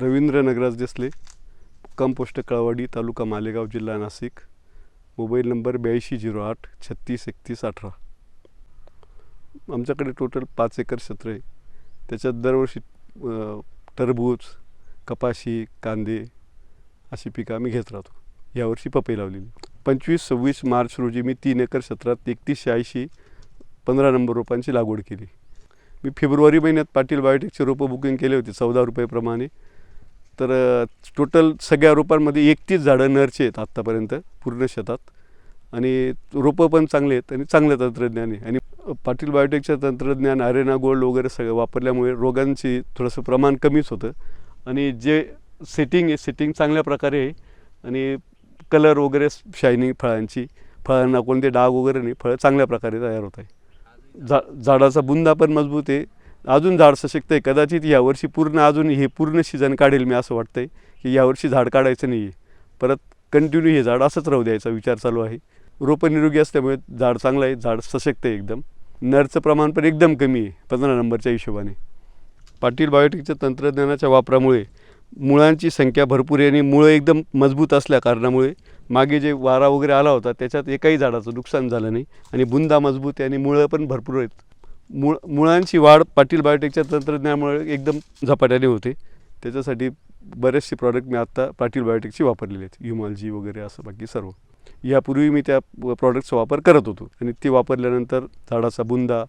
Ravindra Nagraj Desale compost Kalwadi taluka Malegaon जिल्हा Nashik. Mobile number ब्याऐंशी zero आठ छत्तीस एकतीस अठरा. आमच्याकडे टोटल पाच एकर क्षेत्र आहे. त्याच्यात दरवर्षी टरबूज कपाशी कांदे अशी पिकं आम्ही घेत राहतो. यावर्षी पपई लावलेली. पंचवीस सव्वीस मार्च रोजी मी तीन एकर क्षेत्रात एकतीसशे ऐंशी पंधरा नंबर रोपांची लागवड केली. मी फेब्रुवारी महिन्यात पाटील बायोटेकचे रोपं बुकिंग केले होते चौदा रुपयेप्रमाणे तर टोटल सगळ्या रोपांमध्ये एकतीस झाडं नरचे आहेत आत्तापर्यंत पूर्ण शेतात. आणि रोपं पण चांगले आहेत आणि चांगलं तंत्रज्ञान आहे. आणि पाटील बायोटेकचं तंत्रज्ञान अरेना गोल्ड वगैरे सगळं वापरल्यामुळे रोगांची थोडंसं प्रमाण कमीच होतं. आणि जे सेटिंग आहे सेटिंग चांगल्या प्रकारे आहे. आणि कलर वगैरे शायनिंग फळांची फळांना कोणते डाग वगैरे नाही फळं चांगल्या प्रकारे तयार होत आहे. झा झाडाचा बुंदा पण मजबूत आहे. अजून झाड सशक्त आहे. कदाचित यावर्षी पूर्ण अजून हे पूर्ण सीझन काढेल मी असं वाटतंय की यावर्षी झाड काढायचं नाही आहे परत कंटिन्यू हे झाड असंच राहू द्यायचा विचार चालू आहे. रोपं निरोगी असल्यामुळे झाड चांगलं आहे झाड सशक्त आहे एकदम. नरचं प्रमाण पण एकदम कमी आहे पंधरा नंबरच्या हिशोबाने. पाटील बायोटिकच्या तंत्रज्ञानाच्या वापरामुळे मुळांची संख्या भरपूर आहे आणि मुळं एकदम मजबूत असल्या कारणामुळे मागे जे वारा वगैरे आला होता त्याच्यात एकाही झाडाचं नुकसान झालं नाही आणि बुंदा मजबूत आहे आणि मुळं पण भरपूर आहेत. मुळ मुळांची वाढ पाटील बायोटेकच्या तंत्रज्ञानामुळे एकदम झपाट्याने होते. त्याच्यासाठी बरेचसे प्रॉडक्ट मी आत्ता पाटील बायोटेकची वापरलेले आहेत. युमॉलजी वगैरे असं बाकी सर्व. यापूर्वी मी त्या प्रॉडक्टचा वापर करत होतो आणि ते वापरल्यानंतर झाडाचा बुंदा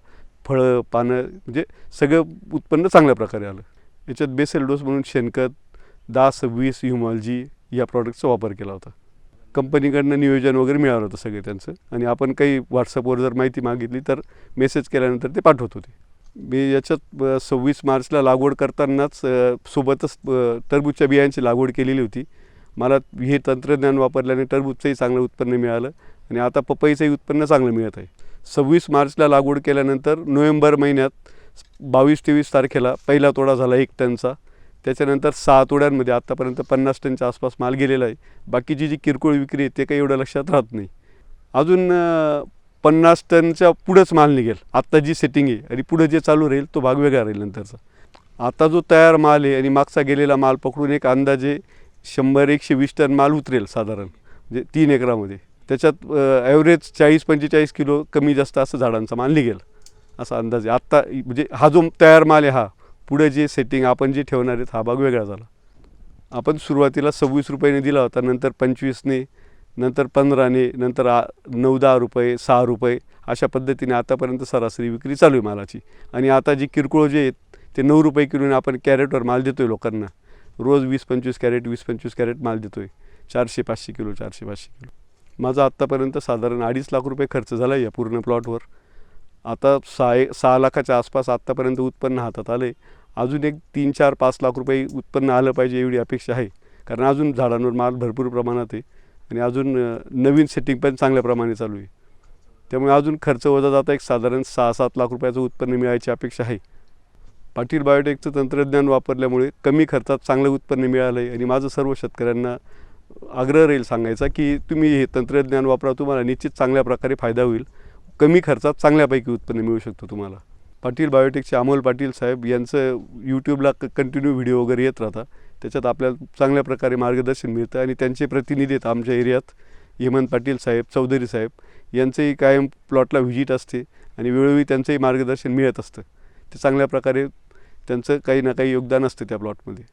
फळं पानं म्हणजे सगळं उत्पन्न चांगल्या प्रकारे आलं. याच्यात बेसल डोस म्हणून शेणखत दहा सव्वीस ह्युमॉलजी या प्रॉडक्टचा वापर केला होता. कंपनीकडनं नियोजन वगैरे मिळालं होतं सगळे त्यांचं. आणि आपण काही व्हॉट्सअपवर जर माहिती मागितली तर मेसेज केल्यानंतर ते पाठवत होते. मी याच्यात सव्वीस मार्चला लागवड करतानाच सोबतच टरबूजच्या बियांची लागवड केलेली होती. मला हे तंत्रज्ञान वापरल्याने टरबूजचंही चांगलं उत्पन्न मिळालं आणि आता पपईचंही उत्पन्न चांगलं मिळत आहे. सव्वीस मार्चला लागवड केल्यानंतर नोव्हेंबर महिन्यात बावीस तेवीस तारखेला पहिला तोडा झाला एक टनचा. त्याच्यानंतर सात उड्यांमध्ये आत्तापर्यंत पन्नास टनच्या आसपास माल गेलेला आहे. बाकीची जी किरकोळ विक्री आहे ते काही एवढं लक्षात राहत नाही. अजून पन्नास टनच्या पुढंच माल निघेल. आत्ता जी सेटिंग आहे आणि पुढं जे चालू राहील तो भाग वेगळा राहील नंतरचा. आता जो तयार माल आहे आणि मागचा गेलेला माल पकडून एक अंदाजे शंभर एकशे वीस टन माल उतरेल साधारण म्हणजे तीन एकरामध्ये. त्याच्यात ॲव्हरेज चाळीस पंचेचाळीस किलो कमी जास्त असं झाडांचा माल निघेल असा अंदाज आहे. आत्ता म्हणजे हा जो तयार माल आहे हा पुढे जे सेटिंग आपण जे ठेवणार आहेत हा भाग वेगळा झाला. आपण सुरुवातीला सव्वीस रुपयाने दिला होता नंतर पंचवीसने नंतर पंधराने नंतर आ नऊ दहा रुपये सहा रुपये अशा पद्धतीने आतापर्यंत सरासरी विक्री चालू आहे मालाची. आणि आता जी किरकोळ जे आहेत ते नऊ रुपये किलोने आपण कॅरेटवर माल देतो आहे लोकांना. रोज वीस पंचवीस कॅरेट वीस पंचवीस कॅरेट माल देतो आहे चारशे पाचशे किलो चारशे पाचशे किलो. माझा आत्तापर्यंत साधारण अडीच लाख रुपये खर्च झाला आहे या पूर्ण प्लॉटवर आता सहा एक सहा लाखाच्या आसपास आत्तापर्यंत उत्पन्न हातात आलं आहे अजून एक तीन चार पाच लाख रुपये उत्पन्न आलं पाहिजे एवढी अपेक्षा आहे. कारण अजून झाडांवर माल भरपूर प्रमाणात आहे आणि अजून नवीन सेटिंग पण चांगल्या प्रमाणे चालू आहे. त्यामुळे अजून खर्च वजा जाता एक साधारण सहा सात लाख रुपयाचं उत्पन्न मिळायची अपेक्षा आहे. पाटील बायोटेकचं तंत्रज्ञान वापरल्यामुळे कमी खर्चात चांगलं उत्पन्न मिळालं आहे आणि माझं सर्व शेतकऱ्यांना आग्रह राहील सांगायचा की तुम्ही हे तंत्रज्ञान वापरा तुम्हाला निश्चित चांगल्या प्रकारे फायदा होईल. कमी खर्चात चांगल्यापैकी उत्पन्न मिळू शकतो तुम्हाला. पाटील बायोटेकचे अमोल पाटील साहेब यांचं यूट्यूबला क कंटिन्यू व्हिडिओ वगैरे येत राहतात. त्याच्यात आपल्याला चांगल्या प्रकारे मार्गदर्शन मिळतं आणि त्यांचे प्रतिनिधी आहेत आमच्या एरियात. हेमंत पाटील साहेब चौधरी साहेब यांचंही कायम प्लॉटला व्हिजिट असते आणि वेळोवेळी त्यांचंही मार्गदर्शन मिळत असतं. ते चांगल्या प्रकारे त्यांचं काही ना काही योगदान असतं त्या प्लॉटमध्ये